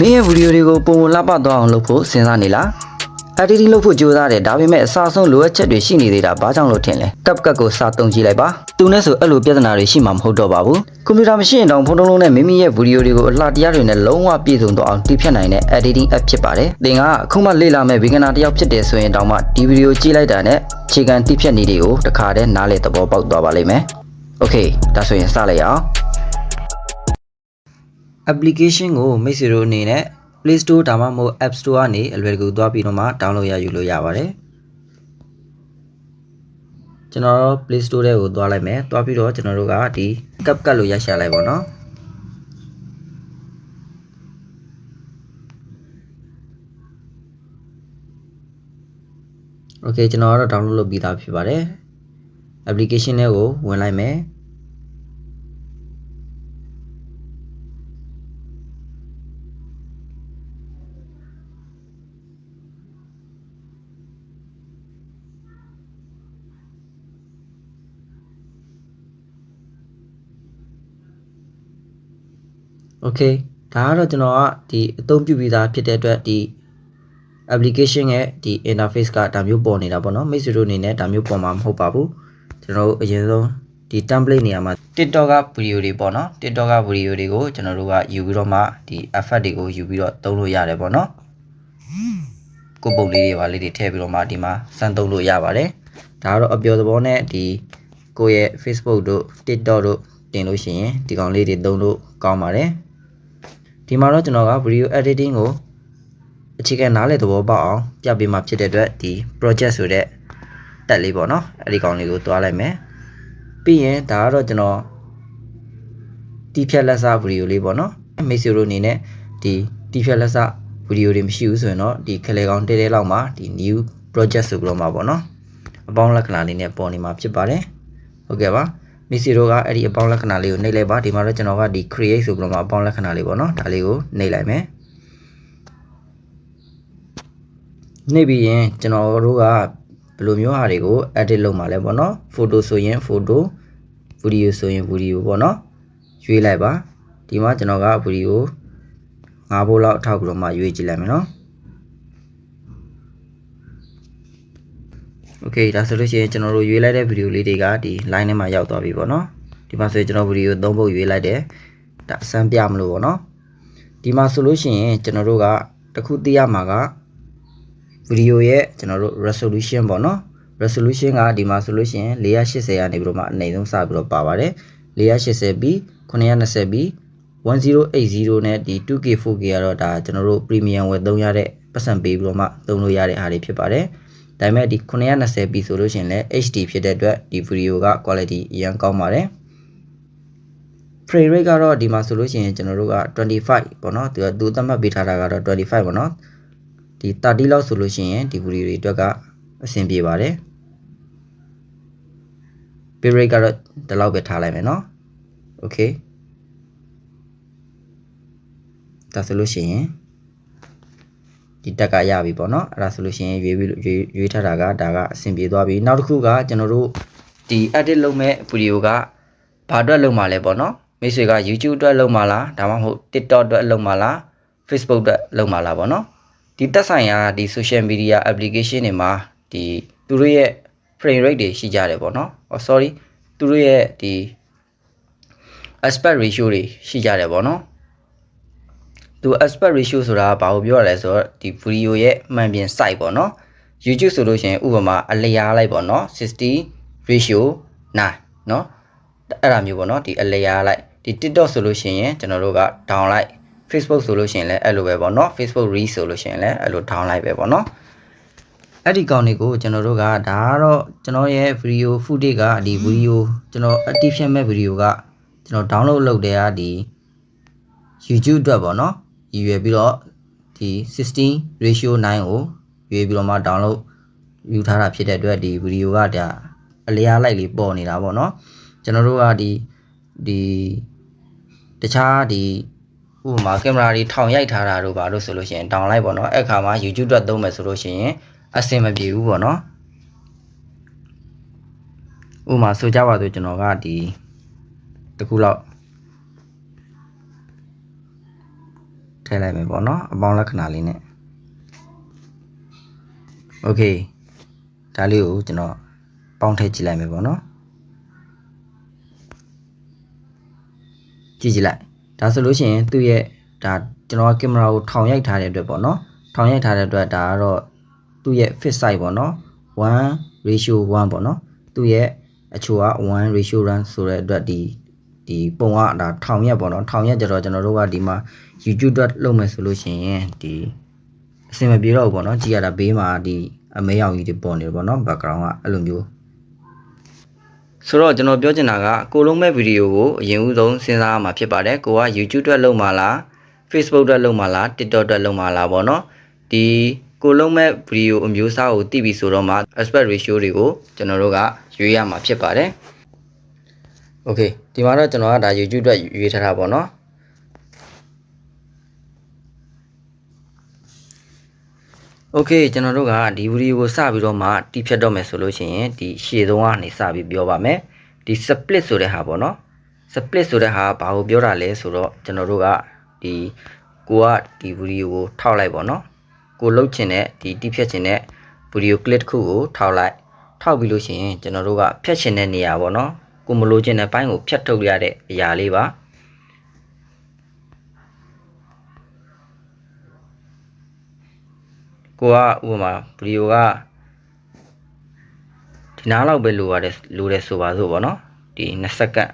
မင်းရဲ့ဗီဒီယိုတွေကိုပုံမလှပသွားအောင်လုပ်ဖို့စဉ်းစားနေလား editing လုပ်ဖို့ကြိုးစားတယ်ဒါပေမဲ့အစားဆုံးလိုအပ်ချက်တွေရှိနေသေးတာဘာကြောင့်လို့ထင်လဲ CapCut ကိုစာတုံကြည့်လိုက်ပါသူနဲ့ဆိုအဲ့လိုပြဿနာတွေရှိမှာမဟုတ်တော့ပါဘူးကွန်ပျူတာမရှိရင်တော့ဖုန်းလုံးနဲ့မိမိရဲ့ဗီဒီယိုတွေကိုအလှတရားတွေနဲ့လုံးဝပြည့်စုံတော့အောင်တိဖြတ်နိုင်တဲ့ editing app ဖြစ်ပါတယ်သင်ကအခုမှလေ့လာမဲ့ beginner တစ်ယောက်ဖြစ်တယ်ဆိုရင်တောင်မှဒီဗီဒီယိုကြည့်လိုက်တာနဲ့အခြေခံတိဖြတ်နည်းတွေကိုတစ်ခါတည်းနားလည်သဘောပေါက်သွားပါလိမ့်မယ် Okay ဒါဆိုရင်စလိုက်ရအောင် application ကိုမိတ်ဆွေတို့အနေနဲ့ Play Store ဒါမှမဟုတ် App Store ကနေအလွယ်တကူသွားပြီးတော့မှ download ရယူလို့ရပါတယ်ကျွန်တော်တို့ Play Store ထဲကိုသွားလိုက်မယ်သွားပြီးတော့ကျွန်တော်တို့ကဒီ CapCut လို့ရရှာလိုက်ပါတော့โอเคကျွန်တော်ကတော့ download လုပ်ပြီးသားဖြစ်ပါတယ် application တွေကိုဝင်လိုက်မယ် okay ဒါကတော့ကျွန်တော်ကဒီအသုံးပြုပြီးသားဖြစ်တဲ့အတွက်ဒီ application ရဲ့ဒီ interface ကဒါမျိုးပေါ်နေတာပေါ့နော်မိတ်ဆွေတို့အနေနဲ့ဒါမျိုးပေါ်မှာမဟုတ်ပါဘူးကျွန်တော်တို့အရင်ဆုံးဒီ template နေရာမှာ TikTok က video တွေပေါ့နော် TikTok က video တွေကိုကျွန်တော်တို့ကယူပြီးတော့မှဒီ effect တွေကိုယူပြီးတော့သုံးလို့ရတယ်ပေါ့နော်ကိုပုံလေးတွေပါလေးတွေထည့်ပြီးတော့မှဒီမှာစမ်းသုံးလို့ရပါတယ်ဒါကတော့အပျော်သဘောနဲ့ဒီကိုယ့်ရဲ့ Facebook တို့ TikTok တို့တင်လို့ရှိရင်ဒီကောင်လေးတွေသုံးလို့ကောင်းပါတယ် ဒီမှာတော့ကျွန်တော်က video editing ကိုအခြေခံနားလည်သဘောပေါက်အောင်ပြပေးမှာဖြစ်တဲ့အတွက်ဒီ project ဆိုတဲ့တက်လေးပေါ့နော်အဲ့ဒီကောင်လေးကိုတွားလိုက်မယ်ပြီးရင်ဒါကတော့ကျွန်တော်တီးဖြတ်လက်စဗီဒီယိုလေးပေါ့နော်မိတ်ဆွေတို့အနေနဲ့ဒီတီးဖြတ်လက်စဗီဒီယိုတွေမရှိဘူးဆိုရင်တော့ဒီခလေကောင်တဲတဲလောက်မှာဒီ new project ဆိုပြီးတော့မှာပေါ့နော်အပေါင်းလက္ခဏာလေးနဲ့ပေါ်နေမှာဖြစ်ပါတယ်ဟုတ်ကဲ့ပါ မစ္စည်းတို့ကအဲ့ဒီအပေါင်းလက္ခဏာလေးကိုနှိပ်လိုက်ပါဒီမှာတော့ကျွန်တော်ကဒီ create ဆိုပြီးတော့မှအပေါင်းလက္ခဏာလေးပေါ့နော်ဒါလေးကိုနှိပ်လိုက်မယ်နှိပ်ပြီးရင်ကျွန်တော်တို့ကဘယ်လိုမျိုးဟာတွေကို edit လုပ်မှာလဲပေါ့နော် photo ဆိုရင် photo video ဆိုရင် video ပေါ့နော်ရွေးလိုက်ပါဒီမှာကျွန်တော်က video 9ဘိုးလောက်ထောက်ပြီးတော့မှရွေးကြည့်လိုက်မယ်နော် Okay ဒါဆိုလို့ရှိရင်ကျွန်တော်တို့ရွေးလိုက်တဲ့ဗီဒီယိုလေးတွေကဒီ line ထဲမှာရောက်သွားပြီပေါ့နော်ဒီမှာဆိုရင်ကျွန်တော်ဗီဒီယို၃ပုတ်ရွေးလိုက်တယ်ဒါအစမ်းပြမလို့ပေါ့နော်ဒီမှာဆိုလို့ရှိရင်ကျွန်တော်တို့ကတခုသိရမှာကဗီဒီယိုရဲ့ကျွန်တော်တို့ resolution ပေါ့နော် resolution ကဒီမှာဆိုလို့ရှိရင်480ကနေပြီးတော့မှအနေဆုံးစပြီးတော့ပါပါတယ်480ပြီး920ပြီး1080နဲ့ဒီ 2K 4K ကတော့ဒါကျွန်တော်တို့ premium ဝယ်သုံးရတဲ့ပတ်စံပေးပြီးတော့မှသုံးလို့ရတဲ့အားတွေဖြစ်ပါတယ်။ ဒါပေမဲ့ဒီ 920p ဆိုလို့ရှိရင်လည်း HD ဖြစ်တဲ့အတွက်ဒီဗီဒီယိုက quality အရင်ကောင်းပါတယ် frame rate ကတော့ဒီမှာဆိုလို့ရှိရင်ကျွန်တော်တို့က25ပေါ့နော်သူကသူသတ်မှတ်ပေးထားတာကတော့25ပေါ့နော်ဒီ30လောက်ဆိုလို့ရှိရင်ဒီဗီဒီယိုတွေအတွက်ကအဆင်ပြေပါတယ် bitrate rate ကတော့ဒီလောက်ပဲထားလိုက်မယ်နော် okay ဒါဆိုလို့ရှိရင် ဒီတက်ကရပြီပေါ့နော်အဲ့ဒါဆိုလို့ရှိရင်ရွေးပြီးရွေးရွေးထားတာကဒါကအဆင်ပြေသွားပြီနောက်တစ်ခုကကျွန်တော်တို့ဒီ edit လုပ်မဲ့ဗီဒီယိုကဘာအတွက်လုပ်မှာလဲပေါ့နော်မိတ်ဆွေက YouTube အတွက်လုပ်မှာလားဒါမှမဟုတ် TikTok အတွက်လုပ်မှာလား Facebook အတွက်လုပ်မှာလားပေါ့နော်ဒီတက်ဆိုင်ရာဒီ social media application တွေမှာဒီသူတို့ရဲ့ frame rate တွေရှိကြတယ်ပေါ့နော်ဟော sorry သူတို့ရဲ့ဒီ aspect ratio တွေရှိကြတယ်ပေါ့နော် သူ aspect ratio ဆိုတာဘာကိုပြောရလဲဆိုတော့ဒီ video ရဲ့မှန်ပြင် size ပေါ့နော် YouTube ဆိုလို့ရှိရင်ဥပမာအလျားလိုက်ပေါ့နော်60 ratio 9နော်အဲ့ဒါမျိုးပေါ့နော်ဒီအလျားလိုက်ဒီ TikTok ဆိုလို့ရှိရင်ကျွန်တော်တို့က down လိုက် Facebook ဆိုလို့ရှိရင်လည်းအဲ့လိုပဲပေါ့နော် Facebook Reel ဆိုလို့ရှိရင်လည်းအဲ့လို down လိုက်ပဲပေါ့နော်အဲ့ဒီကောင်တွေကိုကျွန်တော်တို့ကဒါကတော့ကျွန်တော်ရဲ့ video footage ကဒီ video ကျွန်တော် active ဖြစ်မဲ့ video ကကျွန်တော် download လုပ်တဲ့အားဒီ YouTube အတွက်ပေါ့နော် ရည်ရွယ်ပြီးတော့ဒီ16 ratio 9ကိုရွေးပြီးတော့မှ download ယူထားတာဖြစ်တဲ့အတွက်ဒီ video ကဒါအလျားလိုက်လေးပေါ်နေတာပေါ့နော်ကျွန်တော်တို့ကဒီဒီတခြားဒီဥပမာကင်မရာတွေထောင်ရိုက်ထားတာတို့ပါလို့ဆိုလို့ရှိရင် down လိုက်ပေါ့နော်အဲ့ခါမှာ YouTube အတွက်သုံးမယ်ဆိုလို့ရှိရင်အဆင်မပြေဘူးပေါ့နော်ဥပမာဆိုကြပါစို့ကျွန်တော်ကဒီတစ်ခုလောက် ခဲလိုက်မယ်ပေါ့နော်အပေါင်းလက္ခဏာလေးနဲ့ okay ဒါလေးကိုကျွန်တော်ပေါင်းထည့်ကြည့်လိုက်မယ်ပေါ့နော်ကြည့်ကြည့်လိုက်ဒါဆိုလို့ရှိရင်သူ့ရဲ့ဒါကျွန်တော်ကကင်မရာကိုထောင်ရိုက်ထားတဲ့အတွက်ပေါ့နော်ထောင်ရိုက်ထားတဲ့အတွက်ဒါကတော့သူ့ရဲ့ fit size ပေါ့နော်1 ratio 1ပေါ့နော်သူ့ရဲ့အချို့က1 ratio 1ဆိုတဲ့အတွက်ဒီ ဒီပုံကဒါထောင်ရက်ပေါ့နော်ထောင်ရက်ကြတော့ကျွန်တော်တို့ကဒီမှာ YouTube အတွက်လုပ်မယ်ဆိုလို့ရှိရင်ဒီအဆင်မပြေတော့ဘူးပေါ့နော်ကြည့်ရတာဘေးမှာဒီအမဲရောင်ကြီးတွေပေါ်နေတယ်ပေါ့နော် background ကအဲ့လိုမျိုးဆိုတော့ကျွန်တော်ပြောချင်တာကကိုလုံးမဲ့ဗီဒီယိုကိုအရင်ဦးဆုံးစဉ်းစားရမှာဖြစ်ပါတယ်ကိုက YouTube အတွက်လုပ်မှာလား Facebook အတွက်လုပ်မှာလား TikTok အတွက်လုပ်မှာလားပေါ့နော်ဒီကိုလုံးမဲ့ဗီဒီယိုအမျိုးအစားကိုတည်ပြီဆိုတော့မှ aspect ratio တွေကိုကျွန်တော်တို့ကရွေးရမှာဖြစ်ပါတယ် Okay ဒီမှာတော့ကျွန်တော်ကဒါ YouTube အတွက်ရွေးထားတာပေါ့နော် Okay ကျွန်တော်တို့ကဒီဗီဒီယိုကိုစပြီးတော့မှတီးဖြတ်တော့မယ်ဆိုလို့ရှိရင်ဒီရှေ့ဆုံးကနေစပြီးပြောပါမယ်ဒီ split ဆိုတဲ့ဟာပေါ့နော် split ဆိုတဲ့ဟာဘာကိုပြောတာလဲဆိုတော့ကျွန်တော်တို့ကဒီကိုကဒီဗီဒီယိုကိုထောက်လိုက်ပေါ့နော်ကိုလှုပ်ချင်တဲ့ဒီတီးဖြတ်ချင်တဲ့ဗီဒီယို clip တစ်ခုကိုထောက်လိုက်ထောက်ပြီးလို့ရှိရင်ကျွန်တော်တို့ကဖြတ်ချင်တဲ့နေရာပေါ့နော် ကိုမလို့ချင်တဲ့ဘိုင်းကိုဖြတ်ထုတ်ရတဲ့အရာလေးပါကိုကဥပမာဗီဒီယိုကဒီနားလောက်ပဲလိုရတယ်လိုတယ်ဆိုပါစို့ဗောနော်ဒီ20စက္ကန့်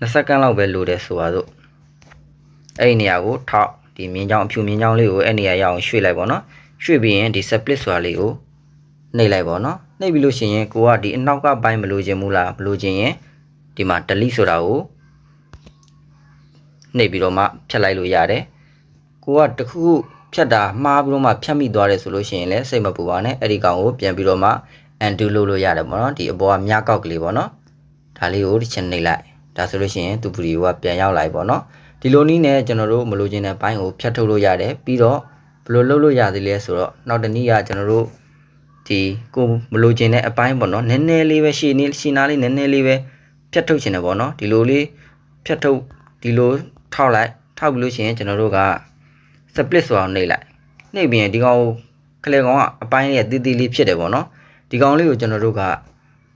20စက္ကန့်လောက်ပဲလိုတယ်ဆိုပါစို့အဲ့ဒီနေရာကိုထောက်ဒီမြင်းချောင်းအဖြူမြင်းချောင်းလေးကိုအဲ့နေရာရအောင်ရွှေ့လိုက်ဗောနော်ရွှေ့ပြီးရင်ဒီ split ဆိုတာလေးကို နှိပ်လိုက်ဗောနော်နှိပ်ပြီးလို့ရှိရင်ကိုကဒီအနောက်ကဘိုင်းမလိုချင်ဘူးလားမလိုချင်ရင်ဒီမှာ delete ဆိုတာကိုနှိပ်ပြီးတော့မှဖြတ်လိုက်လို့ရတယ်ကိုကတခုခုဖြတ်တာမှားပြီးတော့မှဖြတ်မိသွားတယ်ဆိုလို့ရှိရင်လည်းစိတ်မပူပါနဲ့အဲ့ဒီကောင်ကိုပြန်ပြီးတော့မှ undo လုပ်လို့ရတယ်ပေါ့နော်ဒီအပေါ်ကမြကောက်ကလေးပေါ့နော်ဒါလေးကိုဒီချက်နှိပ်လိုက်ဒါဆိုလို့ရှိရင်သူဗီဒီယိုကပြန်ရောက်လာပြီပေါ့နော်ဒီလိုနည်းနဲ့ကျွန်တော်တို့မလိုချင်တဲ့ဘိုင်းကိုဖြတ်ထုတ်လို့ရတယ်ပြီးတော့ဘယ်လိုလုပ်လို့ရသေးလဲဆိုတော့နောက်တစ်နည်းကကျွန်တော်တို့ ဒီကိုမလိုချင်တဲ့အပိုင်းပေါ့နော်နည်းနည်းလေးပဲရှည်နေရှည်နာလေးနည်းနည်းလေးပဲဖြတ်ထုတ်ချင်တယ်ပေါ့နော်ဒီလိုလေးဖြတ်ထုတ်ဒီလိုထောက်လိုက်ထောက်ပြီးလို့ရှိရင်ကျွန်တော်တို့က split ဆိုအောင်နှိပ်လိုက်နှိပ်ပြီးရင်ဒီကောင်ခလေကောင်ကအပိုင်းလေးတီးတီးလေးဖြစ်တယ်ပေါ့နော်ဒီကောင်လေးကိုကျွန်တော်တို့က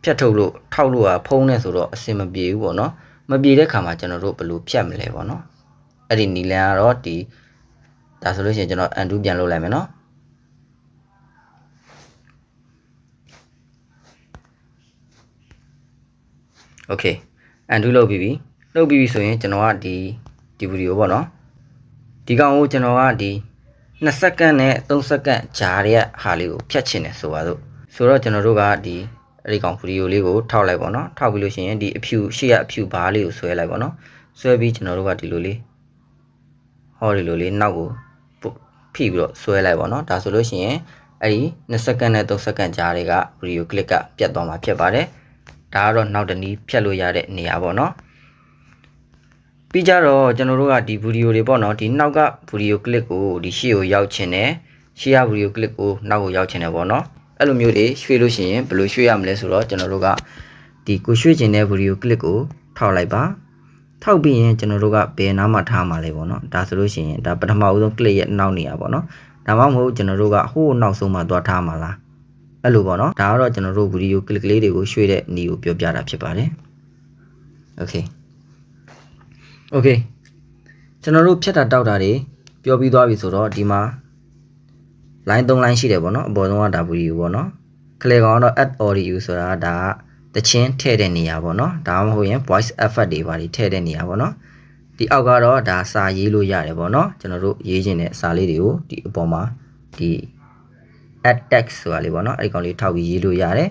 ဖြတ်ထုတ်လို့ထောက်လို့ကဖုံးနေဆိုတော့အဆင်မပြေဘူးပေါ့နော်မပြေတဲ့ခါမှာကျွန်တော်တို့ဘယ်လိုဖြတ်မလဲပေါ့နော်အဲ့ဒီနီလန်ကတော့ဒီဒါဆိုလို့ရှိရင်ကျွန်တော် undo ပြန်လုပ်လိုက်မယ်နော် Okay undo လုပ်ပြီးပြီလုပ်ပြီးပြီဆိုရင်ကျွန်တော်ကဒီဒီဗီဒီယိုပေါ့နော်ဒီကောင်ကိုကျွန်တော်ကဒီ2စက္ကန့်နဲ့3စက္ကန့်ကြားတဲ့ဟာလေးကိုဖြတ်ချင်တယ်ဆိုပါစို့ဆိုတော့ကျွန်တော်တို့ကဒီအဲ့ဒီကောင်ဗီဒီယိုလေးကိုထောက်လိုက်ပေါ့နော်ထောက်ပြီးလို့ရှိရင်ဒီအဖြူရှေ့ရအဖြူဘားလေးကိုဆွဲလိုက်ပေါ့နော်ဆွဲပြီးကျွန်တော်တို့ကဒီလိုလေးဟောဒီလိုလေးနောက်ကိုဖိပြီးတော့ဆွဲလိုက်ပေါ့နော်ဒါဆိုလို့ရှိရင်အဲ့ဒီ2စက္ကန့်နဲ့3စက္ကန့်ကြားတွေကဗီဒီယိုကလစ်ကပြတ်သွားမှာဖြစ်ပါတယ် ဒါကတော့နောက်တနည်းဖြတ်လို့ရတဲ့နေရာပေါ့နော်ပြီးကြတော့ကျွန်တော်တို့ကဒီဗီဒီယိုတွေပေါ့နော်ဒီနောက်ကဗီဒီယိုကလစ်ကိုဒီရှေ့ကိုရောက်ချင်တယ်ရှေ့ရဗီဒီယိုကလစ်ကိုနောက်ကိုရောက်ချင်တယ်ပေါ့နော်အဲ့လိုမျိုးတွေရွှေ့လို့ရှိရင်ဘယ်လိုရွှေ့ရမလဲဆိုတော့ကျွန်တော်တို့ကဒီကိုရွှေ့ချင်တဲ့ဗီဒီယိုကလစ်ကိုထောက်လိုက်ပါထောက်ပြီးရင်ကျွန်တော်တို့ကဘယ်နားမှာထားမှာလဲပေါ့နော်ဒါဆိုလို့ရှိရင်ဒါပထမဦးဆုံးကလစ်ရဲ့နောက်နေရပေါ့နော်ဒါမှမဟုတ်ကျွန်တော်တို့ကဟိုးနောက်ဆုံးမှာသွားထားမှာလား အဲ့လိုပေါ့နော်ဒါကတော့ကျွန်တော်တို့ဗီဒီယိုကလစ်ကလေးတွေကိုရွှေ့တဲ့နည်းကိုပြောပြတာဖြစ်ပါတယ် okay okay ကျွန်တော်တို့ဖြတ်တာတောက်တာတွေပြောပြီးသွားပြီဆိုတော့ဒီမှာ line 3 line ရှိတယ်ပေါ့နော်အပေါ်ဆုံးက W ပေါ့နော်ကလေကောင်ကတော့ at audio ဆိုတာဒါကတချင်းထည့်တဲ့နေရာပေါ့နော်ဒါမှမဟုတ်ရင် voice effect တွေပါတွေထည့်တဲ့နေရာပေါ့နော်ဒီအောက်ကတော့ဒါစာရေးလို့ရတယ်ပေါ့နော်ကျွန်တော်တို့ရေးခြင်းတဲ့စာလေးတွေကိုဒီအပေါ်မှာဒီ add text ဆိုတာလေးပေါ့နော်အဲ့ဒီကောင်လေးထောက်ပြီးရေးလို့ရတယ်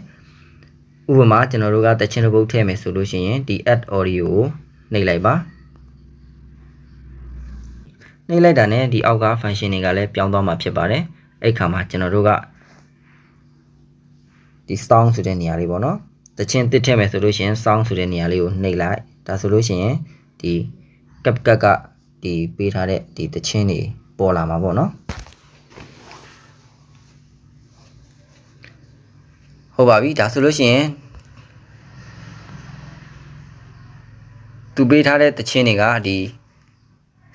ဥပမာကျွန်တော်တို့ကတချင်းတစ်ပုတ်ထည့်မယ်ဆိုလို့ရှိရင်ဒီ add audio ကိုနှိပ်လိုက်ပါနှိပ်လိုက်တာနဲ့ဒီအောက်က function တွေကလည်းပြောင်းသွားမှာဖြစ်ပါတယ်အဲ့ခါမှာကျွန်တော်တို့ကဒီ sound ဆိုတဲ့နေရာလေးပေါ့နော်တချင်းတစ်ထည့်မယ်ဆိုလို့ရှိရင် sound ဆိုတဲ့နေရာလေးကိုနှိပ်လိုက်ဒါဆိုလို့ရှိရင်ဒီ CapCut ကဒီပေးထားတဲ့ဒီတချင်းတွေပေါ်လာမှာပေါ့နော် ဟုတ်ပါပြီဒါဆိုလို့ရှိရင်သူပေးထားတဲ့တချင်းတွေကဒီ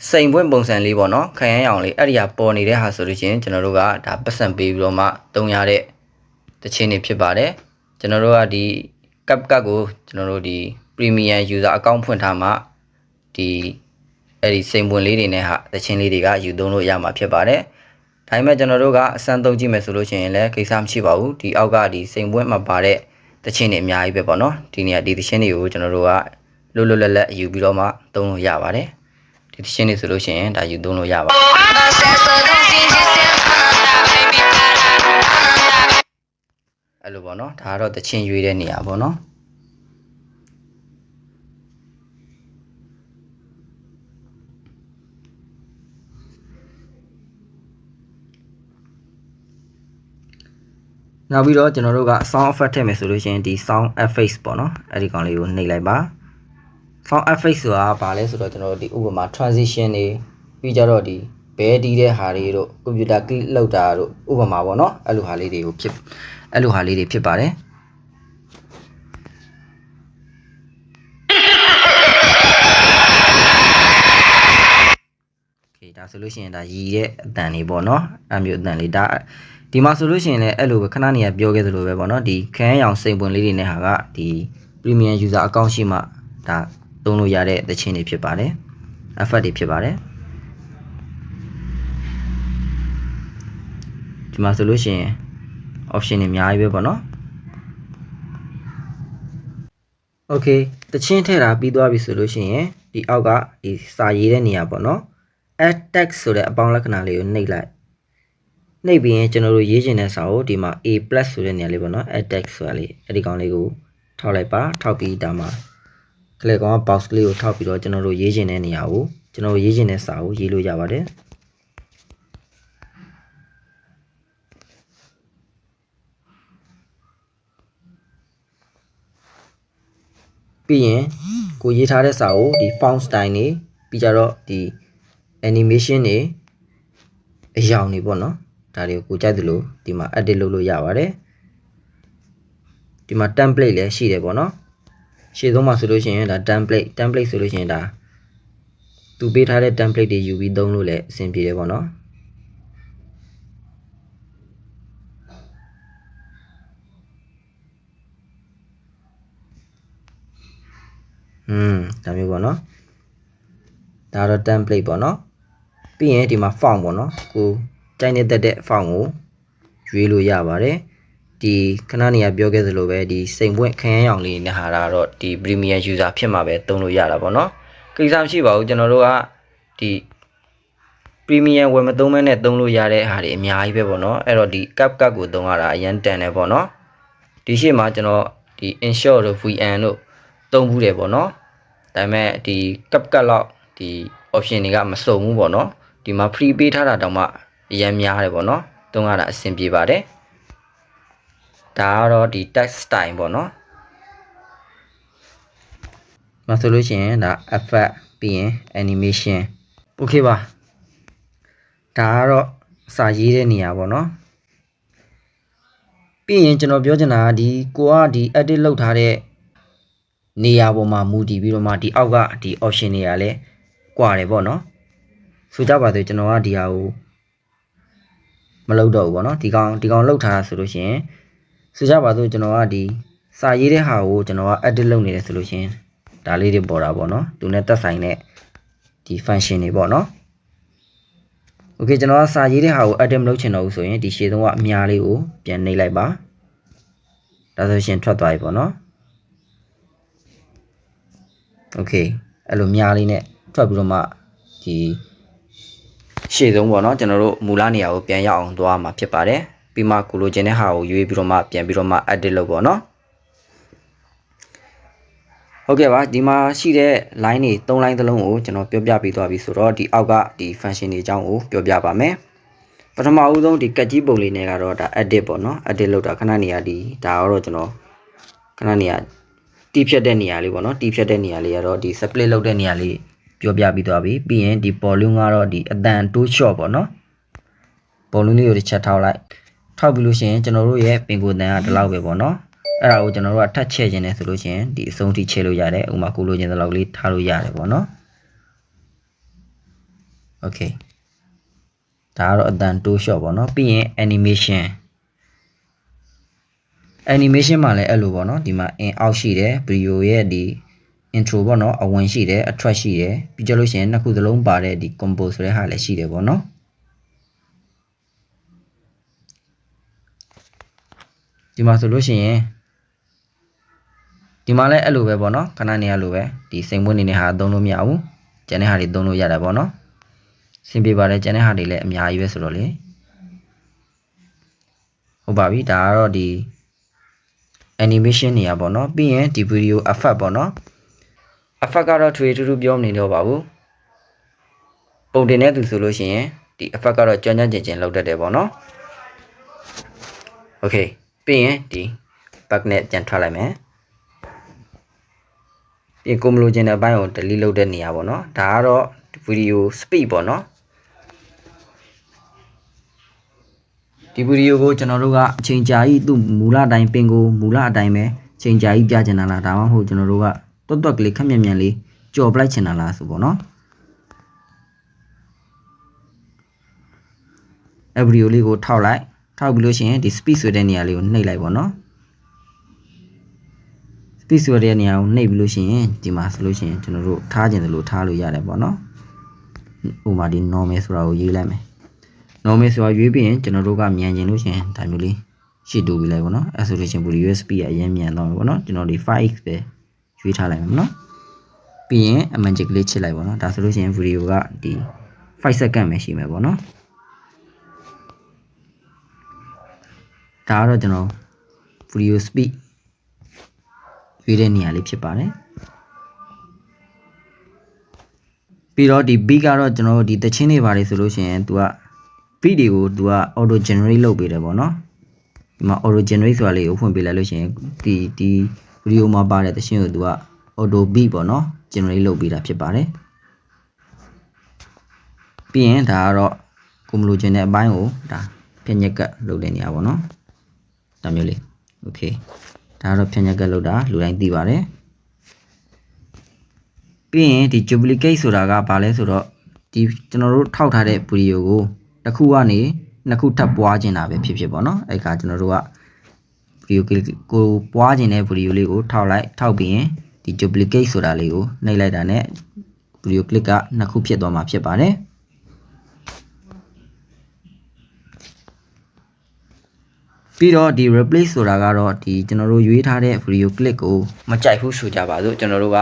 စိန်ပွင့်ပုံစံလေးပေါ့နော်ခရမ်းရောင်လေးအဲ့ဒီကပေါ်နေတဲ့ဟာဆိုလို့ချင်းကျွန်တော်တို့ကဒါပတ်စံပေးပြီးတော့မှတုံးရတဲ့တခြင်းတွေဖြစ်ပါတယ်ကျွန်တော်တို့ကဒီ cap cap ကိုကျွန်တော်တို့ဒီ premium user account ဖွင့်ထားမှဒီအဲ့ဒီစိန်ပွင့်လေးတွေနဲ့ဟာတခြင်းလေးတွေကယူသုံးလို့ရမှာဖြစ်ပါတယ် ဒါပေမဲ့ကျွန်တော်တို့ကအစမ်းသုံးကြည့်မယ်ဆိုလို့ရှိရင်လည်းကိစ္စမရှိပါဘူးဒီအောက်ကဒီစိန်ပွင့်မှာပါတဲ့တခြင်းတွေအများကြီးပဲပေါ့နော်ဒီနေရာဒီတခြင်းတွေကိုကျွန်တော်တို့ကလွတ်လွတ်လပ်လပ်ယူပြီးတော့မှသုံးလို့ရပါတယ်ဒီတရှင်းနေဆိုလို့ရှိရင်ဒါယူသုံးလို့ရပါအဲ့လိုပေါ့နော်ဒါကတော့တချင်းရွေးတဲ့နေရာပေါ့နော် နောက်ပြီးတော့ကျွန်တော်တို့က sound effect ထည့်မယ်ဆိုလို့ရှိရင်ဒီ sound effects ပေါ့နော်အဲ့ဒီကောင်လေးကိုနှိပ်လိုက်ပါ sound effect ဆိုတာဘာလဲဆိုတော့ကျွန်တော်တို့ဒီဥပမာ transition တွေပြီးကြတော့ဒီဘဲတီးတဲ့ဟာတွေတို့ computer click လောက်တာတို့ဥပမာပေါ့နော်အဲ့လိုဟာလေးတွေကိုဖြစ်အဲ့လိုဟာလေးတွေဖြစ်ပါတယ်ဆိုလို့ရှိရင်ဒါရည်တဲ့အတန်လေးပေါ့နော်အမျိုးအတန်လေးဒါ ဒီမှာဆိုလို့ရှိရင်လည်းအဲ့လိုပဲခဏနေရပြောခဲ့သလိုပဲပေါ့နော်ဒီခန်းရောင်စိန်ပွင့်လေးတွေနဲ့ဟာကဒီ premium user account ရှိမှဒါသုံးလို့ရတဲ့သချင်းတွေဖြစ်ပါတယ် effect တွေဖြစ်ပါတယ်ဒီမှာဆိုလို့ရှိရင် option တွေအများကြီးပဲပေါ့နော် okay တချင်းထည့်တာပြီးသွားပြီဆိုလို့ရှိရင်ဒီအောက်ကဒီစာရေးတဲ့နေရာပေါ့နော် add text ဆိုတဲ့အပေါင်းလက္ခဏာလေးကိုနှိပ်လိုက် နှိပ်ပြီးရင်ကျွန်တော်တို့ရေးချင်တဲ့စာကိုဒီမှာ a+ ဆိုတဲ့နေရာလေးပေါ့နော် add text ဆိုတာလေးအဲ့ဒီကောင်လေးကိုထောက်လိုက်ပါထောက်ပြီးဒါမှာကလစ်ကောင်က box လေးကိုထောက်ပြီးတော့ကျွန်တော်တို့ရေးချင်တဲ့နေရာကိုကျွန်တော်ရေးချင်တဲ့စာကိုရေးလို့ရပါတယ်ပြီးရင်ကိုရေးထားတဲ့စာကိုဒီ font style နေပြီးကြတော့ဒီ animation နေအယောင်နေပေါ့နော် ဒါတွေကိုကိုကြိုက်သလိုဒီမှာ edit လုပ်လို့ရပါတယ်ဒီမှာ template လည်းရှိတယ်ပေါ့နော်ရှေ့ဆုံးမှာဆိုလို့ရှိရင်ဒါ template template ဆိုလို့ရှိရင်ဒါသူပေးထားတဲ့ template တွေယူပြီးသုံးလို့လည်းအဆင်ပြေတယ်ပေါ့နော်อืมဒါမျိုးပေါ့နော်ဒါတော့ template ပေါ့နော်ပြီးရင်ဒီမှာ font ပေါ့နော်ကို ကြိုက်နေတဲ့တဲ့ font ကိုရွေးလို့ရပါတယ်ဒီခဏနေရပြောခဲ့သလိုပဲဒီစိန်ပွင့်ခရမ်းရောင်လေးနဲ့ဟာတော့ဒီ premium user ဖြစ်မှာပဲသုံးလို့ရတာပေါ့နော်ကိစ္စမရှိပါဘူးကျွန်တော်တို့ကဒီ premium ဝယ်မသုံးမဲနဲ့သုံးလို့ရတဲ့ဟာတွေအများကြီးပဲပေါ့နော်အဲ့တော့ဒီ cap cap ကိုသုံးရတာအရင်တန်တယ်ပေါ့နော်ဒီရှေ့မှာကျွန်တော်ဒီ insure တို့ VN တို့သုံးဘူးတယ်ပေါ့နော်ဒါပေမဲ့ဒီ cap cap လောက်ဒီ option တွေကမစုံဘူးပေါ့နော်ဒီမှာ free ပေးထားတာတောင်မှ အရင်များတယ်ပေါ့နော်သုံးရတာအဆင်ပြေပါတယ်ဒါကတော့ဒီ text style ပေါ့နော်မဆိုလို့ရှိရင်ဒါ effect ပြီးရင် animation okay ပါဒါကတော့စာရေးတဲ့နေရာပေါ့နော်ပြီးရင်ကျွန်တော်ပြောချင်တာကဒီကိုကဒီ edit လုပ်ထားတဲ့နေရာပေါ်မှာမူတည်ပြီးတော့မှဒီအောက်ကဒီ option တွေကလည်းကွာတယ်ပေါ့နော်ဆိုကြပါစို့ကျွန်တော်ကဒီဟာကိုမ လုပ်တော့ဘူးပေါ့နော်ဒီကောင်ဒီကောင်လောက်ထားတာဆိုလို့ရှိရင်ဆိုကြပါစို့ကျွန်တော်ကဒီစာရေးတဲ့ဟာကိုကျွန်တော်က edit လုပ်နေတယ်ဆိုလို့ရှိရင်ဒါလေးတွေပေါ်တာပေါ့နော်သူနဲ့သက်ဆိုင်တဲ့ဒီ function တွေပေါ့နော် okay ကျွန်တော်ကစာရေးတဲ့ဟာကို edit မလုပ်ချင်တော့ဘူးဆိုရင်ဒီရှေ့ဆုံးကအများလေးကိုပြန်နှိပ်လိုက်ပါဒါဆိုရှင်ထွက်သွားပြီပေါ့နော် okay အဲ့လိုများလေးနဲ့ထွက်ပြီးတော့မှဒီ ရှေ့ဆုံးပေါ့နော်ကျွန်တော်တို့မူလနေရာကိုပြန်ရောက်အောင်သွားမှာဖြစ်ပါတယ်ပြီးမှကိုလိုချင်တဲ့ဟာကိုရွေးပြီးတော့မှပြန်ပြီးတော့မှ edit လုပ်ပေါ့နော်ဟုတ်ကဲ့ပါဒီမှာရှိတဲ့ line တွေ၃ line သလုံးကိုကျွန်တော်ပြောပြပေးသွားပြီဆိုတော့ဒီအောက်ကဒီ function တွေအကြောင်းကိုပြောပြပါမယ်ပထမအဦးဆုံးဒီကတ်ကြီးပုံလေးနဲ့ကတော့ဒါ edit ပေါ့နော် edit လုပ်တာခဏနေရာဒီဒါတော့ကျွန်တော်ခဏနေရာတီးဖြတ်တဲ့နေရာလေးပေါ့နော်တီးဖြတ်တဲ့နေရာလေးကတော့ဒီ split လုပ်တဲ့နေရာလေး ပြောပြပြီးသွားပြီပြီးရင်ဒီ volume ကတော့ဒီအတန်တိုး short ပေါ့နော် volume လေးကိုတစ်ချက်ထောက်လိုက်ထောက်ပြီးလို့ရှိရင်ကျွန်တော်တို့ရဲ့ပင်ကိုယ်တန်ကဒီလောက်ပဲပေါ့နော်အဲ့ဒါကိုကျွန်တော်တို့ကထပ်ချဲ့ခြင်းနဲ့ဆိုလို့ရှိရင်ဒီအဆုံးထိချဲ့လို့ရတယ်ဥပမာကိုလိုချင်တဲ့လောက်လေးထားလို့ရတယ်ပေါ့နော် okay ဒါကတော့အတန်တိုး shot ပေါ့နော်ပြီးရင် animation animation မှာလည်းအဲ့လိုပေါ့နော်ဒီမှာ in out ရှိတယ် video ရဲ့ဒီ intro ပေါ့နော်အဝင်ရှိတယ် attract ရှိတယ်ပြီးကြလို့ရှိရင်နှစ်ခုသလုံးပါတဲ့ဒီ combo ဆိုတဲ့ဟာလည်းရှိတယ်ပေါ့နော်ဒီမှာဆိုလို့ရှိရင်ဒီမှာလည်းအဲ့လိုပဲပေါ့နော်ခဏနေရလိုပဲဒီစိန်မွေးနေတဲ့ဟာသုံးလို့မရဘူးကျန်တဲ့ဟာတွေသုံးလို့ရတာပေါ့နော်စင်ပြေပါတယ်ကျန်တဲ့ဟာတွေလည်းအများကြီးပဲဆိုတော့လေဟုတ်ပါပြီဒါကတော့ဒီ animation နေရာပေါ့နော်ပြီးရင်ဒီ video effect ပေါ့နော် effect ကတော့ထွေထူးထူးပြောမနေတော့ပါဘူးပုံတင်တဲ့သူဆိုလို့ရှိရင်ဒီ effect ကတော့ကြွမ်းကြမ်းကျင်ကျင်လောက်တတ်တယ်ပေါ့နော် okay ပြီးရင်ဒီ back နဲ့ပြန်ထွက်လိုက်မယ်ပြီးကိုမလိုချင်တဲ့အပိုင်းကို delete လုပ်တဲ့နေရာပေါ့နော်ဒါကတော့ video speed ပေါ့နော်ဒီဗီဒီယိုကိုကျွန်တော်တို့ကအချိန်ကြာကြီးသူ့မူလအတိုင်းပင်ကိုမူလအတိုင်းပဲချိန်ကြာကြီးပြချင်တာလားဒါမှမဟုတ်ကျွန်တော်တို့က တွတ်တွက်ကလေးခက်မြက်မြက်လေးကြော်ပလိုက်ချင်တာလားဆိုပေါ့နော်အဲဗီဒီယိုလေးကိုထောက်လိုက်ထောက်ပြီးလို့ရှိရင်ဒီ speed ဆိုတဲ့နေရာလေးကိုနှိပ်လိုက်ပေါ့နော် speed ဆိုတဲ့နေရာကိုနှိပ်ပြီးလို့ရှိရင်ဒီမှာဆိုလို့ရှိရင်ကျွန်တော်တို့ထားခြင်းသလိုထားလို့ရတယ်ပေါ့နော်ဥပမာဒီ normal ဆိုတာကိုရေးလိုက်မယ် normal ဆိုတာရွေးပြီးရင်ကျွန်တော်တို့ကမြန်ကျင်လို့ရှိရင်ဒါမျိုးလေးရှေ့တိုးပြီးလိုက်ပေါ့နော်အဲဆိုလို့ရှိရင် USB ကအရင်မြန်တော့မယ်ပေါ့နော်ကျွန်တော်ဒီ 5x ပဲ ရွေးထားလိုက်မယ်ပေါ့နော်ပြီးရင် magic လေးချစ်လိုက်ပေါ့နော်ဒါဆိုလို့ရှိရင် video ကဒီ5 second ပဲရှိမယ်ပေါ့နော်ဒါကတော့ကျွန်တော် video speed ရွေးတဲ့နေရာလေးဖြစ်ပါတယ်ပြီးတော့ဒီ beat ကတော့ကျွန်တော်တို့ဒီတချင်းတွေပါတယ်ဆိုလို့ရှိရင် तू က beat တွေကို तू က auto generate လုပ်ပေးတယ်ပေါ့နော်ဒီမှာ auto generate ဆိုတာလေးကိုဖွင့်ပေးလိုက်လို့ရှိရင်ဒီဒီ video မှာပါတဲ့တခြင်းကို तू က auto beat ပေါ့နော် generate လုပ်ပေးတာဖြစ်ပါတယ်ပြီးရင်ဒါကတော့ကိုမလိုချင်တဲ့အပိုင်းကိုဒါဖြည့်ညက်ကလုပ်တဲ့နေရာပေါ့နော်ဒါမျိုးလေး okay ဒါကတော့ဖြည့်ညက်ကလုပ်တာလူတိုင်းသိပါတယ်ပြီးရင်ဒီ duplicate ဆိုတာကဘာလဲဆိုတော့ဒီကျွန်တော်တို့ထောက်ထားတဲ့ video ကိုတစ်ခုကနေနှစ်ခုထပ်ပွားခြင်းတာပဲဖြစ်ဖြစ်ပေါ့နော်အဲ့ခါကျွန်တော်တို့က video ကိုပွားခြင်းတဲ့ video လေးကိုထောက်လိုက်ထောက်ပြီးရင်ဒီ duplicate ဆိုတာလေးကိုနှိပ်လိုက်တာနဲ့ video clip ကနှစ်ခုဖြစ်သွားမှာဖြစ်ပါတယ်ပြီးတော့ဒီ replace ဆိုတာကတော့ဒီကျွန်တော်တို့ရွေးထားတဲ့ video clip ကိုမကြိုက်ဘူးဆိုကြပါစို့ကျွန်တော်တို့က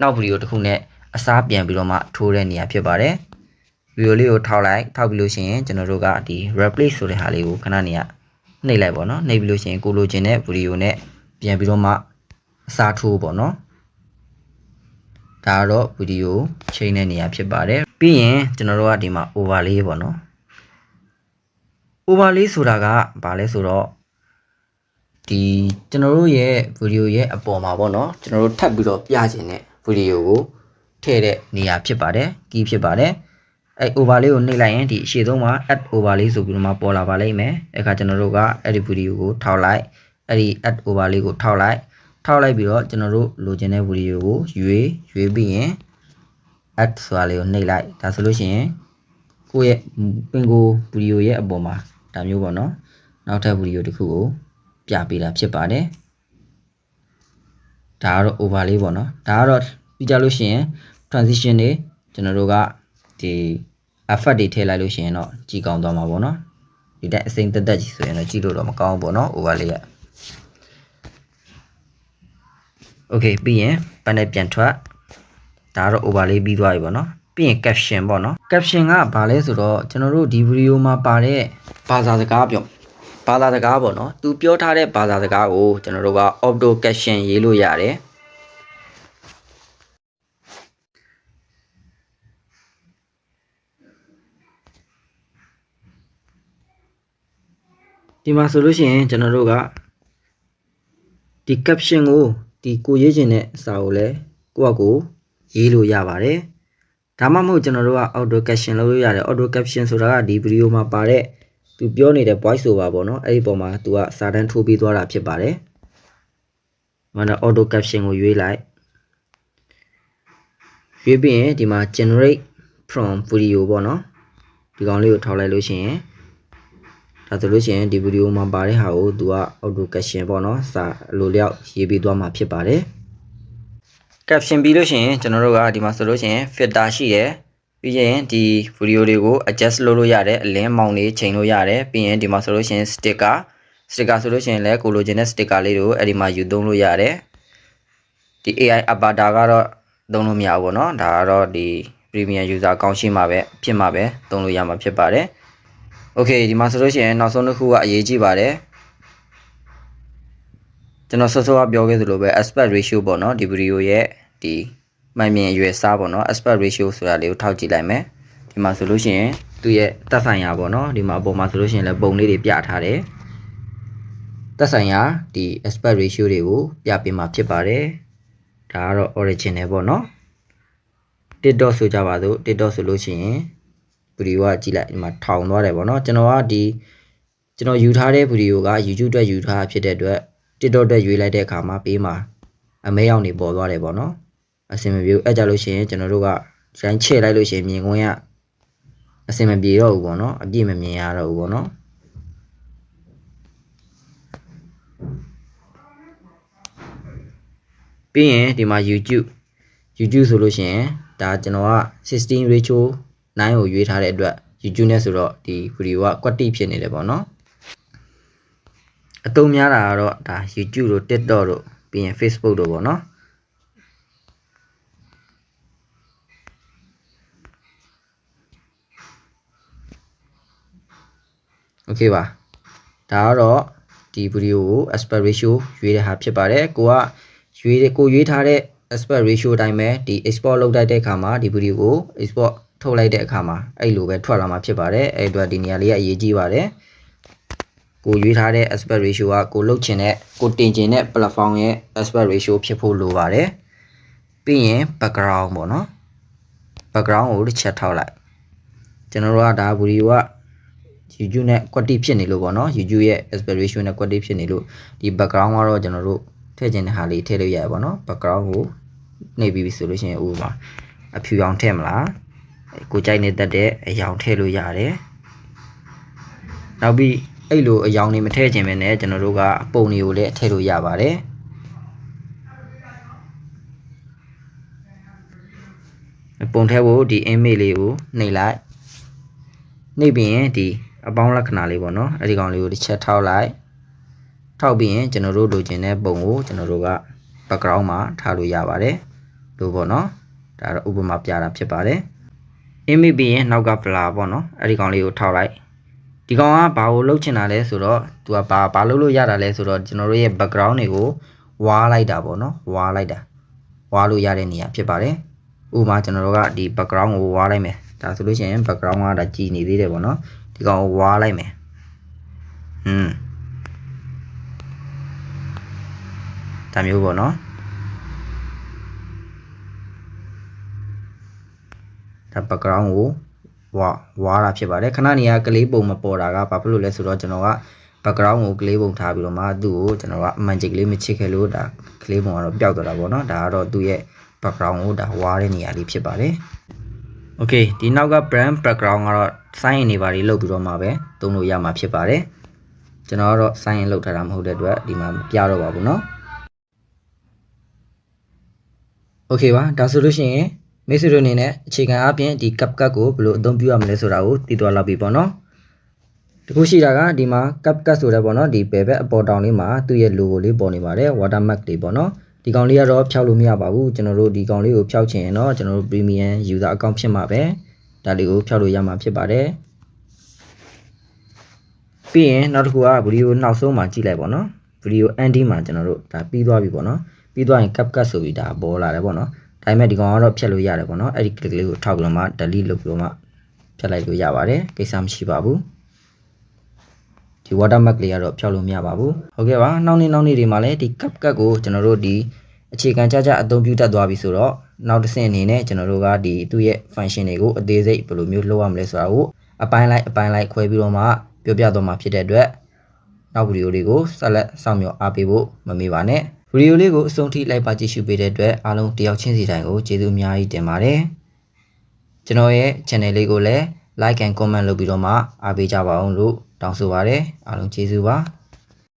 နောက် video တစ်ခုနဲ့အစားပြန်ပြီးတော့မှထိုးတဲ့နေရာဖြစ်ပါတယ်ဗီဒီယိုလေးကိုထောက်လိုက်ထောက်ပြီးလို့ရှိရင်ကျွန်တော်တို့ကဒီ replace ဆိုတဲ့ဟာလေးကိုခဏနေရ နှိပ်လိုက်ပေါ့နော်နှိပ်ပြီးလို့ရှိရင်ကိုလိုချင်တဲ့ဗီဒီယိုနဲ့ပြန်ပြီးတော့မှအစားထိုးပေါ့နော်ဒါတော့ဗီဒီယိုချိန်တဲ့နေရာဖြစ်ပါတယ်ပြီးရင်ကျွန်တော်တို့ကဒီမှာ overlay ပေါ့နော် overlay ဆိုတာကဘာလဲဆိုတော့ဒီကျွန်တော်တို့ရဲ့ဗီဒီယိုရဲ့အပေါ်မှာပေါ့နော်ကျွန်တော်တို့ထပ်ပြီးတော့ပြခြင်းတဲ့ဗီဒီယိုကိုထည့်တဲ့နေရာဖြစ်ပါတယ်ကီးဖြစ်ပါတယ် အဲ overlay ကိုနှိပ်လိုက်ရင်ဒီအရှိဆုံးမှာ add overlay ဆိုပြီးတော့မှပေါ်လာပါလိမ့်မယ်အဲ့ခါကျွန်တော်တို့ကအဲ့ဒီဗီဒီယိုကိုထောက်လိုက်အဲ့ဒီ add overlay ကိုထောက်လိုက်ထောက်လိုက်ပြီးတော့ကျွန်တော်တို့လိုချင်တဲ့ဗီဒီယိုကိုရွေးရွေးပြီးရင် add ဆိုတာလေးကိုနှိပ်လိုက်ဒါဆိုလို့ရှိရင်ကိုယ့်ရဲ့ပင်ကိုဗီဒီယိုရဲ့အပေါ်မှာဒါမျိုးပေါ့နော်နောက်ထပ်ဗီဒီယိုတစ်ခုကိုပြပေးတာဖြစ်ပါတယ်ဒါကတော့ overlay ပေါ့နော်ဒါကတော့ပြီးကြလို့ရှိရင် transition တွေကျွန်တော်တို့ကဒီ effect တွေထည့်လိုက်လို့ရှိရင်တော့ကြည်ကောင်းသွားမှာပေါ့နော်ဒီတဲ့အစိမ့်တက်တက်ကြီးဆိုရင်တော့ကြည့်လို့တော့မကောင်းဘူးပေါ့နော် overlay က okay ပြီးရင်ပန်းနဲ့ပြန်ထွက်ဒါကတော့ overlay ပြီးသွားပြီပေါ့နော်ပြီးရင် caption ပေါ့နော် caption ကဘာလဲဆိုတော့ကျွန်တော်တို့ဒီဗီဒီယိုမှာပါတဲ့ဘာသာစကားပြောဘာသာစကားပေါ့နော်သူပြောထားတဲ့ဘာသာစကားကိုကျွန်တော်တို့က auto caption ရေးလို့ရတယ် ဒီမှာဆိုလို့ရှိရင်ကျွန်တော်တို့ကဒီ caption ကိုဒီကိုရေးခြင်းတဲ့စာကိုလည်းကိုယ့်အကိုရေးလို့ရပါတယ်ဒါမှမဟုတ်ကျွန်တော်တို့က auto caption လုပ်လို့ရတယ် auto caption ဆိုတာကဒီဗီဒီယိုမှာပါတဲ့သူပြောနေတဲ့ voice over ပေါ့နော်အဲ့ဒီပုံမှာသူကစာတန်းထိုးပေးသွားတာဖြစ်ပါတယ်။မှန်တော့ auto caption ကိုရွေးလိုက်ရွေးပြီးရင်ဒီမှာ generate from video ပေါ့နော်ဒီကောင်လေးကိုထောက်လိုက်လို့ရှိရင် ဒါဆိုလို့ရှိရင်ဒီဗီဒီယိုမှာပါတဲ့ဟာကိုသူက auto caption ပေါ့နော်စာလိုလျောက်ရေးပေးသွားမှာဖြစ်ပါတယ် caption ပြီးလို့ရှိရင်ကျွန်တော်တို့ကဒီမှာဆိုလို့ရှိရင် filter ရှိတယ်ပြီးရင်ဒီဗီဒီယိုတွေကို adjust လုပ်လို့ရတယ်အလင်းမောင်လေးချိန်လို့ရတယ်ပြီးရင်ဒီမှာဆိုလို့ရှိရင် sticker sticker ဆိုလို့ရှိရင်လည်းကိုလိုချင်တဲ့ sticker လေးတွေကိုအဲ့ဒီမှာယူသုံးလို့ရတယ်ဒီ AI avatar ကတော့သုံးလို့မရဘူးပေါ့နော်ဒါကတော့ဒီ premium user အကောင့်ရှိမှပဲဖြစ်မှပဲသုံးလို့ရမှာဖြစ်ပါတယ် okay ဒီမှာဆိုလို့ရှိရင်နောက်ဆုံးတစ်ခုကအရေးကြီးပါတယ်ကျွန်တော်စောစောကပြောခဲ့သလိုပဲ aspect ratio ပေါ့နော်ဒီဗီဒီယိုရဲ့ဒီမှန်မြင်အရွယ်စားပေါ့နော် aspect ratio ဆိုတာလေးကိုထောက်ကြည့်လိုက်မယ်ဒီမှာဆိုလို့ရှိရင်သူ့ရဲ့တက်ဆိုင်ရာပေါ့နော်ဒီမှာအပေါ်မှာဆိုလို့ရှိရင်လည်းပုံလေးတွေပြထားတယ်တက်ဆိုင်ရာဒီ aspect ratio တွေကိုပြပေးမှာဖြစ်ပါတယ်ဒါကတော့ original ပေါ့နော် TikTok ဆိုကြပါစို့ TikTok ဆိုလို့ရှိရင် ဗီဒီယိုကကြည့်လိုက်ဒီမှာထောင်သွားတယ်ပေါ့နော်ကျွန်တော်ကဒီကျွန်တော်ယူထားတဲ့ဗီဒီယိုက YouTube အတွက်ယူထားတာဖြစ်တဲ့အတွက် TikTok အတွက်ရွေးလိုက်တဲ့အခါမှာပေးမှာအမဲရောက်နေပေါ်သွားတယ်ပေါ့နော်အဆင်မပြေဘူးအဲ့ကြလို့ရှိရင်ကျွန်တော်တို့ကရိုင်းချဲ့လိုက်လို့ရှိရင်မြင်ခွင့်ကအဆင်မပြေတော့ဘူးပေါ့နော်အပြည့်မမြင်ရတော့ဘူးပေါ့နော်ပြီးရင်ဒီမှာ YouTube YouTube ဆိုလို့ရှိရင်ဒါကျွန်တော်က16 ratio 9ကိုရွေးထားတဲ့အတွက် YouTube နဲ့ဆိုတော့ဒီဗီဒီယိုက quality ဖြစ်နေတယ်ပေါ့နော်အသုံးများတာကတော့ဒါ YouTube တို့ TikTok တို့ပြီးရင် Facebook တို့ပေါ့နော်โอเคပါဒါကတော့ဒီဗီဒီယိုကို aspect ratio ရွေးတဲ့ဟာဖြစ်ပါတယ်ကိုကရွေးတဲ့ကိုရွေးထားတဲ့ aspect ratio အတိုင်းပဲဒီ export လုပ်လိုက်တဲ့အခါမှာဒီဗီဒီယိုကို export ထုတ်လိုက်တဲ့အခါမှာအဲ့လိုပဲထွက်လာမှာဖြစ်ပါတယ်အဲ့အတွက်ဒီနေရာလေးကအရေးကြီးပါတယ်ကိုရွေးထားတဲ့ aspect ratio ကကိုလုတ်ချင်တဲ့ကိုတင်ချင်တဲ့ platform ရဲ့ aspect ratio ဖြစ်ဖို့လိုပါတယ်ပြီးရင် background ပေါ့နော် background ကိုတစ်ချက်ထောက်လိုက်ကျွန်တော်တို့ကဒါဗီဒီယိုက YouTube နဲ့ quality ဖြစ်နေလို့ပေါ့နော် YouTube ရဲ့ aspect ratio နဲ့ quality ဖြစ်နေလို့ဒီ background ကတော့ကျွန်တော်တို့ထည့်ခြင်းတဲ့ဟာလေးထည့်လို့ရတယ်ပေါ့နော် background ကိုနှိပ်ပြီးပြီဆိုလို့ရှိရင်ဥပမာအဖြူအောင်ထည့်မလား ကိုကြိုက်နေတတ်တဲ့အယောင်ထည့်လို့ရတယ်နောက်ပြီးအဲ့လိုအယောင်တွေမထည့်ခြင်းပဲနဲ့ကျွန်တော်တို့ကပုံတွေကိုလည်းထည့်လို့ရပါတယ်ပုံထည့်ဖို့ဒီ image လေးကိုနှိပ်လိုက်နှိပ်ပြီးရင်ဒီအပေါင်းလက္ခဏာလေးပေါ့နော်အဲ့ဒီကောင်လေးကိုတစ်ချက်ထောက်လိုက်ထောက်ပြီးရင်ကျွန်တော်တို့လိုချင်တဲ့ပုံကိုကျွန်တော်တို့က background မှာထားလို့ရပါတယ်လို့ပေါ့နော်ဒါတော့ဥပမာပြတာဖြစ်ပါတယ် image ပြီးရင်နောက်က blur ပေါ့နော်အဲ့ဒီကောင်လေးကိုထောက်လိုက်ဒီကောင်ကဘာကိုလုပ်ချင်တာလဲဆိုတော့သူကဘာဘာလုပ်လို့ရတာလဲဆိုတော့ကျွန်တော်တို့ရဲ့ background တွေကိုဝါလိုက်တာပေါ့နော်ဝါလိုက်တာဝါလို့ရတဲ့နေရာဖြစ်ပါတယ်ဥပမာကျွန်တော်တို့ကဒီ background ကိုဝါလိုက်မယ်ဒါဆိုလို့ရှိရင် background ကဒါကြည်နေသေးတယ်ပေါ့နော်ဒီကောင်ကိုဝါလိုက်မယ်ဟွန်းဒါမျိုးပေါ့နော် ဒါ background ကိုဝါဝါတာဖြစ်ပါတယ်ခဏနေရကလေးပုံမပေါ်တာကဘာဖြစ်လို့လဲဆိုတော့ကျွန်တော်က background ကိုကလေးပုံထားပြီးတော့မှသူ့ကိုကျွန်တော်ကအမှန်จิกလေးမချစ်ခဲ့လို့ဒါကလေးပုံကတော့ပျောက်သွားတာပေါ့နော်ဒါကတော့သူ့ရဲ့ background ကိုဒါဝါတဲ့နေရာလေးဖြစ်ပါတယ် Okay ဒီနောက်က brand background ကတော့ sign နေပါလိလောက်ပြီးတော့မှပဲသုံးလို့ရမှာဖြစ်ပါတယ်ကျွန်တော်ကတော့ sign လောက်ထားတာမဟုတ်တဲ့အတွက်ဒီမှာမပြတော့ပါဘူးเนาะ Okay ပါဒါဆိုလို့ရှိရင် မိတ်ဆွေတို့အနေနဲ့အခြေခံအပြင်ဒီ CapCut ကိုဘယ်လိုအသုံးပြုရမလဲဆိုတာကိုသိသွားလောက်ပြီပေါ့နော်တခုရှိတာကဒီမှာ CapCut ဆိုတဲ့ပေါ့နော်ဒီဘယ်ဘက်အပေါ်တောင်လေးမှာသူ့ရဲ့ logo လေးပေါ်နေပါတယ် watermark လေးပေါ့နော်ဒီကောင်လေးကတော့ဖျောက်လို့မရပါဘူးကျွန်တော်တို့ဒီကောင်လေးကိုဖျောက်ချင်ရင်တော့ကျွန်တော်တို့ premium user account ဖြစ်မှာပဲဒါလေးကိုဖျောက်လို့ရမှာဖြစ်ပါတယ်ပြီးရင်နောက်တစ်ခုကဗီဒီယိုနောက်ဆုံးမှာကြည့်လိုက်ပေါ့နော်ဗီဒီယို ending မှာကျွန်တော်တို့ဒါပြီးသွားပြီပေါ့နော်ပြီးသွားရင် CapCut ဆိုပြီးဒါပေါ်လာတယ်ပေါ့နော် ဒါပေမဲ့ဒီကောင်ကတော့ဖြတ်လို့ရတယ်ပေါ့နော်အဲ့ဒီ click လေးကိုထောက်ပြီးတော့မှ delete လုပ်ပြီးတော့မှဖြတ်လိုက်လို့ရပါတယ်ကိစ္စမရှိပါဘူးဒီ watermark လေးကတော့ဖြောက်လို့မရပါဘူးဟုတ်ကဲ့ပါနောက်နေ့နောက်နေ့တွေမှာလည်းဒီ CapCut ကိုကျွန်တော်တို့ဒီအခြေခံကြကြအသုံးပြုတတ်သွားပြီဆိုတော့နောက်တစ်ဆင့်အနေနဲ့ကျွန်တော်တို့ကဒီသူ့ရဲ့ function တွေကိုအသေးစိတ်ဘယ်လိုမျိုးလုပ်ရမလဲဆိုတာကိုအပိုင်းလိုက်အပိုင်းလိုက်ခွဲပြီးတော့မှပြောပြသွားမှာဖြစ်တဲ့အတွက်နောက်ဗီဒီယိုလေးကိုဆက်လက်စောင့်မျှော်အားပေးဖို့မမေ့ပါနဲ့ ဗီဒီယိုလေးကိုအဆုံးထိလိုက်ပါကြည့်ရှုပေးတဲ့အတွက်အားလုံးတယောက်ချင်းစီတိုင်းကိုကျေးဇူးအများကြီးတင်ပါတယ်။ကျွန်တော်ရဲ့ channel လေးကိုလည်း like and comment လုပ်ပြီးတော့မှအားပေးကြပါအောင်လို့တောင်းဆိုပါရစေ။အားလုံးကျေးဇူးပါ။